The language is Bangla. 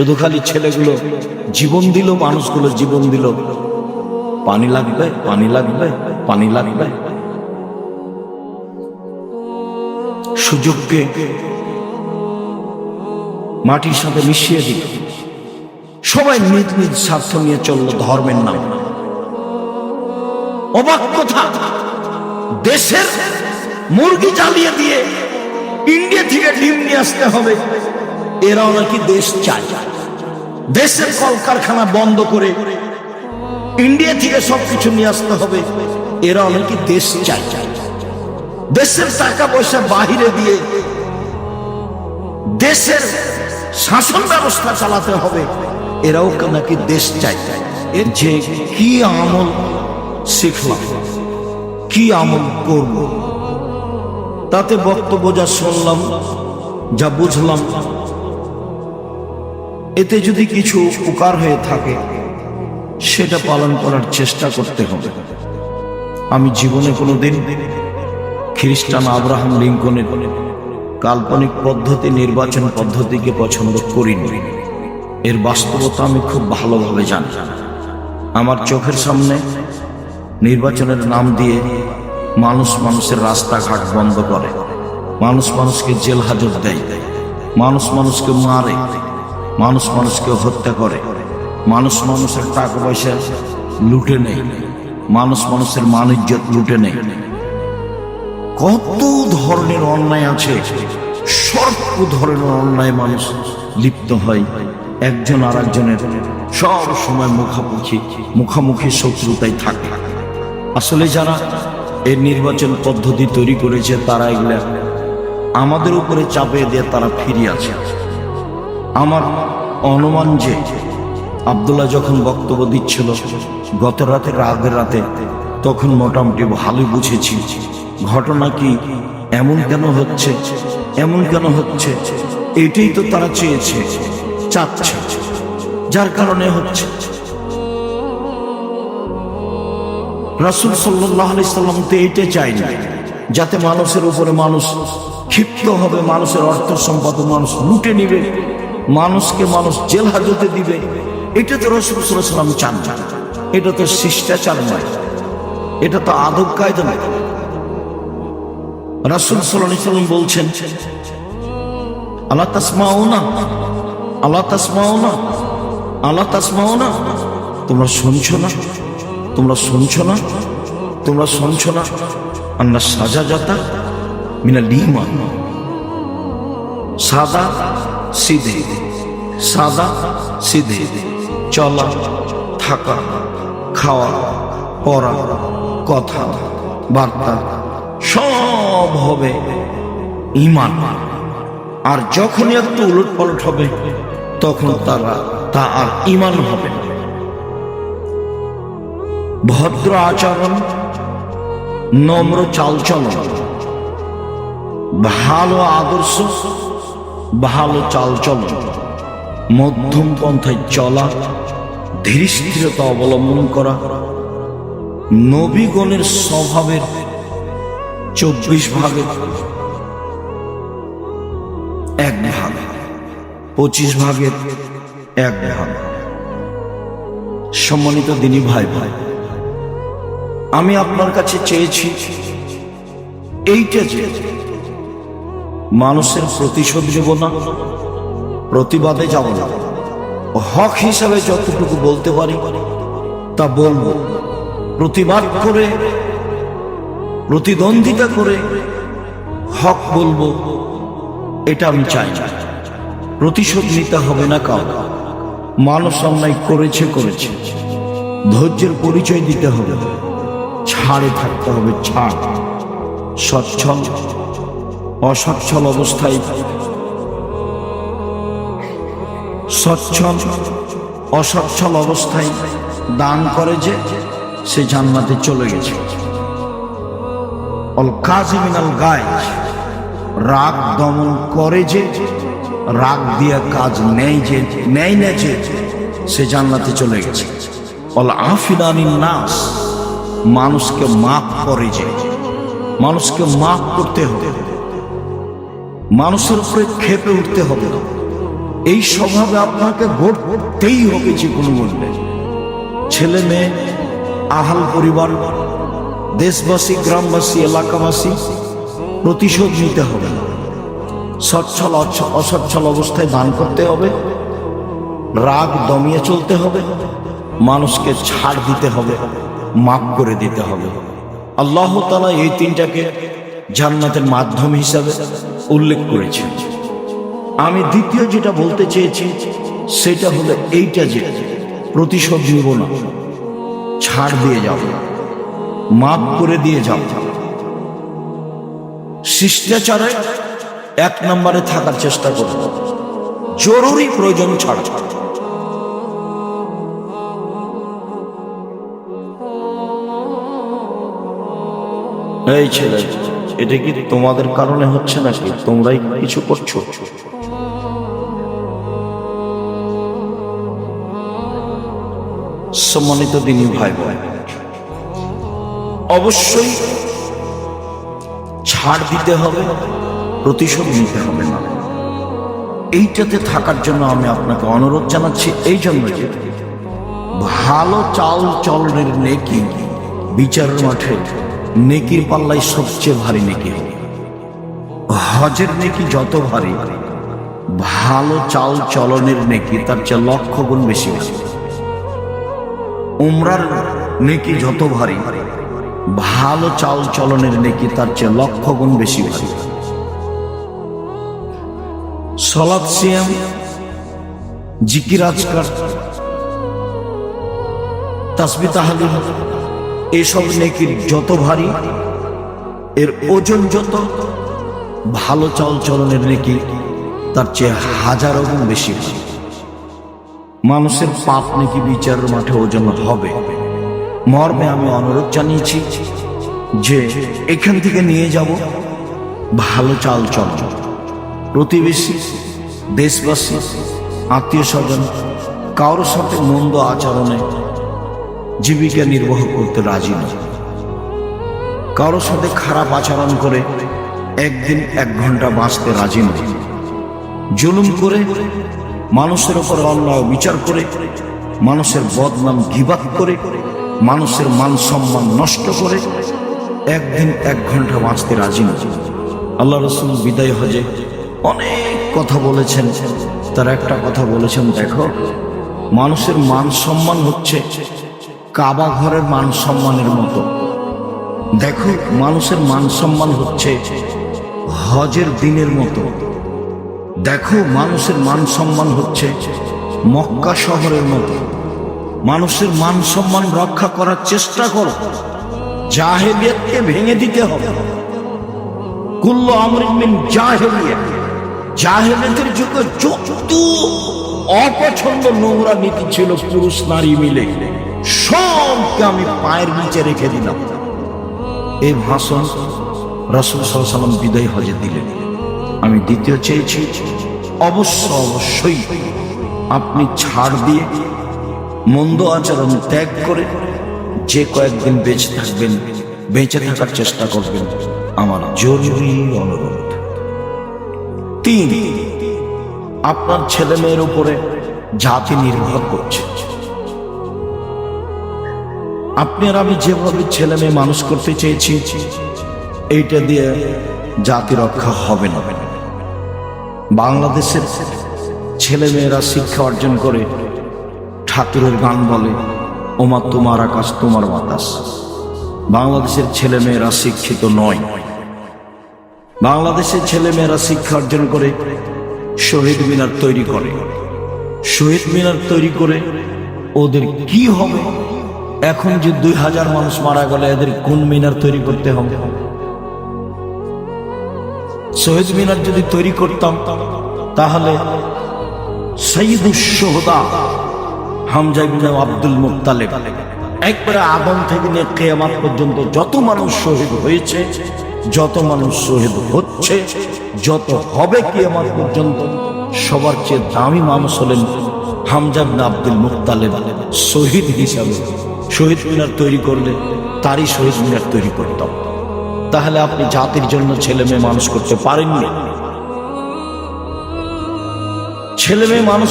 শুধু খালি ছেলেগুলো জীবন দিল, মানুষগুলো জীবন দিল। পানি লাগবে পানি লাগবে পানি লাগবে। সুযোগকে মাটির সাথে মিশিয়ে দিল। সবাই নিজ নিজ স্বার্থ নিয়ে চলল ধর্মের নাম। অবাক কথা, দেশের মুরগি জ্বালিয়ে দিয়ে ইন্ডিয়া থেকে ডিম নিয়ে আসতে হবে। এরাও নাকি দেশ চায়। দেশের কলকারখানা বন্ধ করে ইন্ডিয়া থেকে সবকিছু নিয়ে আসতে হবে এরা নাকি দেশ চায়। দেশের টাকা পয়সা বাহিরে দিয়ে দেশের শাসন ব্যবস্থা চালাতে হবে, এরাও নাকি দেশ চাই এর যে কি আমল শিখলাম, কি আমল করব, তাতে বক্তব্য যা শুনলাম, যা বুঝলাম এতে যদি কিছু উপকার হয়ে থাকে, সেটা পালন করার চেষ্টা করতে হবে। আমি জীবনে কোনো দিন খ্রিস্টান আব্রাহাম লিঙ্কনের কাল্পনিক পদ্ধতি, নির্বাচন পদ্ধতিকে পছন্দ করিনি। এর বাস্তবতা আমি খুব ভালোভাবে জানি। আমার চোখের সামনে নির্বাচনের নাম দিয়ে মানুষ মানুষের রাস্তাঘাট বন্ধ করে। মানুষ মানুষকে জেল হাজত দেয়। মানুষ মানুষকে মারে। মানুষ মানুষকে হত্যা করে। মানুষ মানুষের টাকা পয়সা লুটে নেয়। মানুষ মানুষের মানিজ্যত লুটে নেয়। কত ধরনের অন্যায় আছে। সর্ব ধরনের অন্যায় মানুষ লিপ্ত হয়। একজন আর একজনের সব সময় মুখামুখি মুখামুখি শত্রুতাই থাকে। আসলে যারা এই নির্বাচন পদ্ধতি তৈরি করেছে, তারা এগুলা আমাদের উপরে চাপিয়ে দিয়ে তারা ফিরিয়ে আছে। আমার অনুমান যে আবদুল্লাহ যখন বক্তব্য দিচ্ছিল, গত রাতে আগের রাতে, তখন মোটামুটি ভালোই বুঝেছি, ঘটনা কি এমন কেন হচ্ছে, এমন কেন হচ্ছে, এটাই তো তারা চেয়েছে, চাচ্ছে, যার কারণে হচ্ছে। রাসুল সাল্লাহ সাল্লাম তো চাই চাইনি যাতে মানুষের উপরে মানুষ ক্ষিপ্ত হবে, মানুষের অর্থ সম্পদ মানুষ লুটে নিবে। মানুষকে মানুষ জেল হাজতে দিবে। এটা তো রসুল সাল্লাম চান এটা তো শিষ্টাচার নয়। এটা তো আদব কায়দা নয়। রাসুল সাল্লাম বলছেন আল্লাহ তাসমাও না আল্লাহ তাসমাও না আল্লাহ তাসমাও না তোমরা শুনছো না, তোমরা শুনছো না, তোমরা শুনছো না আল্লাহ সাজা যাতা মিনা লিমা সাদা সিধে, সাদা সিধে, চলা, থাকা, খাওয়া, পড়া, কথা, বার্তা, সব হবে ইমান আর যখনই একটু উলট পালট হবে, তখন তারা তা আর ইমান হবে ভদ্র আচরণ, নম্র চালচলন, ভালো আদর্শ ভালো চালচলন মধ্যম পন্থায় চলা, ধীরস্থিরতা অবলম্বন করা, নবীগণের স্বভাবের চব্বিশ ভাগের এক ভাগ, পঁচিশ ভাগের এক ভাগ। সম্মানিত দিনী ভাই ভাই, আমি আপনার কাছে চেয়েছি এইটা যে মানুষের প্রতিশোধ নেব না, প্রতিবাদে যাব না। হক হিসাবে যতটুকু বলতে পারি, তা বলব। প্রতিবাদ করে, প্রতিদ্বন্দ্বিতা করে হক বলব, এটা আমি চাই না। প্রতিশোধ নিতে হবে না কাউ মানুষ অন্যায় করেছে করেছে। ধৈর্যের পরিচয় দিতে হবে। ছাড়ে থাকতে হবে, ছাড়। সচ্ছল অসচ্ছল অবস্থায় সচ্ছল অসচ্ছল অবস্থায় দান করে যে সে জান্নাতে চলে গেছে। অল কাজিমিনাল গায় রাগ দমন করে যে, রাগ দিয়া কাজ নেই যে, নেই না যে, সে জান্নাতে চলে গেছে। অল আফিদানি নাস, মানুষকে মাফ করে যে, মানুষকে মাফ করতে হবে। মানুষের উপরে খেপে উঠতে হবে। না এই স্বভাবে আপনাকে ঘটতেই হবে যে কোনো মূল্যে ছেলে মেয়ে, আহাল পরিবার, দেশবাসী, গ্রামবাসী, এলাকাবাসী, প্রতিশোধ নিতে হবে। সচ্ছল অসচ্ছল অবস্থায় দান করতে হবে। রাগ দমিয়ে চলতে হবে। মানুষকে ছাড় দিতে হবে, মাফ করে দিতে হবে। আল্লাহ তালা এই তিনটাকে জান্নাতের মাধ্যম হিসাবে উল্লেখ করেছেন আমি দ্বিতীয় যেটা বলতে চেয়েছি, সেটা হলো এইটা যে প্রতিশোধ নিব না, ছাড় দিয়ে যাব মাফ করে দিয়ে যাব শিষ্টাচারে এক নম্বরে থাকার চেষ্টা করব জরুরি প্রয়োজন ছাড়া। এই ছেলে এটা কি তোমাদের কারণে হচ্ছে নাকি? তোমরাই কিছু করছ? সম্মানিত দিনী ভাই ভাই অবশ্যই ছাড় দিতে হবে, প্রতিশোধ নিতে হবে না। এইটাতে থাকার জন্য আমি আপনাকে অনুরোধ জানাচ্ছি, এই জন্য যে ভালো চাল চলনের নেকি বিচারের মাঠে নেকির পাল্লাই সবচেয়ে ভারী নেকি। হজের নেকি যত ভারী, ভালো চাল চলনের নেকি তার চেয়ে লক্ষ গুণ বেশি বেশি। উমরার নেকি যত ভারী, ভালো চাল চলনের নেকি তার চেয়ে লক্ষ গুণ বেশি ভারী। সলাদ সিয়াম, জিকির আজকার, তাসবি তাহালি এসব নেকির যত ভারী, এর ওজন যত, ভালো চাল চলনের নেকি তার চেয়ে হাজারো গুণ বেশি। মানুষের পাপ নাকি বিচারের মাঠে ওজন হবে। মর্মে আমি অনুরোধ জানিয়েছি যে এখান থেকে নিয়ে যাব ভালো চাল চল প্রতিবেশী, দেশবাসী, আত্মীয় স্বজন, কারোর সাথে মন্দ আচরণে জীবিকা নির্বাহ করতে রাজি নয়। কারোর সাথে খারাপ আচরণ করে একদিন এক ঘণ্টা বাঁচতে রাজি নয়। জুলুম করে মানুষের উপর অন্যায় বিচার করে, মানুষের বদনাম গিবাত করে, মানুষের মান সম্মান নষ্ট করে একদিন এক ঘণ্টা বাঁচতে রাজি না আল্লাহ রসুল বিদায় হজে অনেক কথা বলেছেন। তার একটা কথা বলেছেন, দেখো, মানুষের মান সম্মান হচ্ছে কাবা ঘরের মান সম্মানের মতো। দেখো, মানুষের মান সম্মান হচ্ছে হজের দিনের মতো। দেখো, মানুষের মান সম্মান হচ্ছে মক্কা শহরের মতো। মানুষের মান সম্মান রক্ষা করার চেষ্টা করো। জাহেলিয়াতকে ভেঙে দিতে হবে। কুল্ল আমরিন জাহেলিয়াত। জাহেলিয়াতের যুগে যত অপছন্দ নোংরা নীতি ছিল পুরুষ নারী মিলে। সবকে আমি পায়ের নিচে রেখে দিলাম। এই ভাষণ রসুল সাল্লাম বিদায় হজে দিলেন। আমি দ্বিতীয় চেয়েছি, অবশ্য অবশ্যই আপনি ছাড় দিয়ে মন্দ আচরণ ত্যাগ করে যে কয়েকদিন বেঁচে থাকবেন, বেঁচে থাকার চেষ্টা করবেন আমার জরুরি অনুরোধ। তিন, আপনার ছেলে মেয়ের উপরে জাতি নির্ভর করছে। আপনি আর আমি যেভাবে ছেলে মেয়ে মানুষ করতে চেয়েছি, এইটা দিয়ে জাতি রক্ষা হবে না। বাংলাদেশের ছেলে মেয়েরা শিক্ষা অর্জন করে ঠাকুরের গান বলে, ওমা তোমার আকাশ, তোমার বাতাস। বাংলাদেশের ছেলে মেয়েরা শিক্ষিত নয়। বাংলাদেশের ছেলে মেয়েরা শিক্ষা অর্জন করে শহীদ মিনার তৈরি করে। শহীদ মিনার তৈরি করে ওদের কি হবে? এখন যে দুই হাজার মানুষ মারা গেলে, এদের কোন মিনার তৈরি করতে হবে? শহীদ মিনার যদি তৈরি করতাম, তাহলে সঈদুসোহদা হামজা ইবনে আব্দুল মুত্তালেব, একবারে আদম থেকে নিয়ে কেয়ামাত পর্যন্ত যত মানুষ শহীদ হয়েছে, যত মানুষ শহীদ হচ্ছে, যত হবে কেয়ামাত পর্যন্ত, সবার চেয়ে দামি মানুষ হলেন হামজা ইবনে আব্দুল মুত্তালেব, শহীদ হিসাবে। শহীদ মিনার তৈরি করলে তারই শহীদ মিনার তৈরি করতাম। তাহলে আপনি জাতির জন্য ছেলে মেয়ে মানুষ করতে পারেননি? ছেলে মেয়ে মানুষ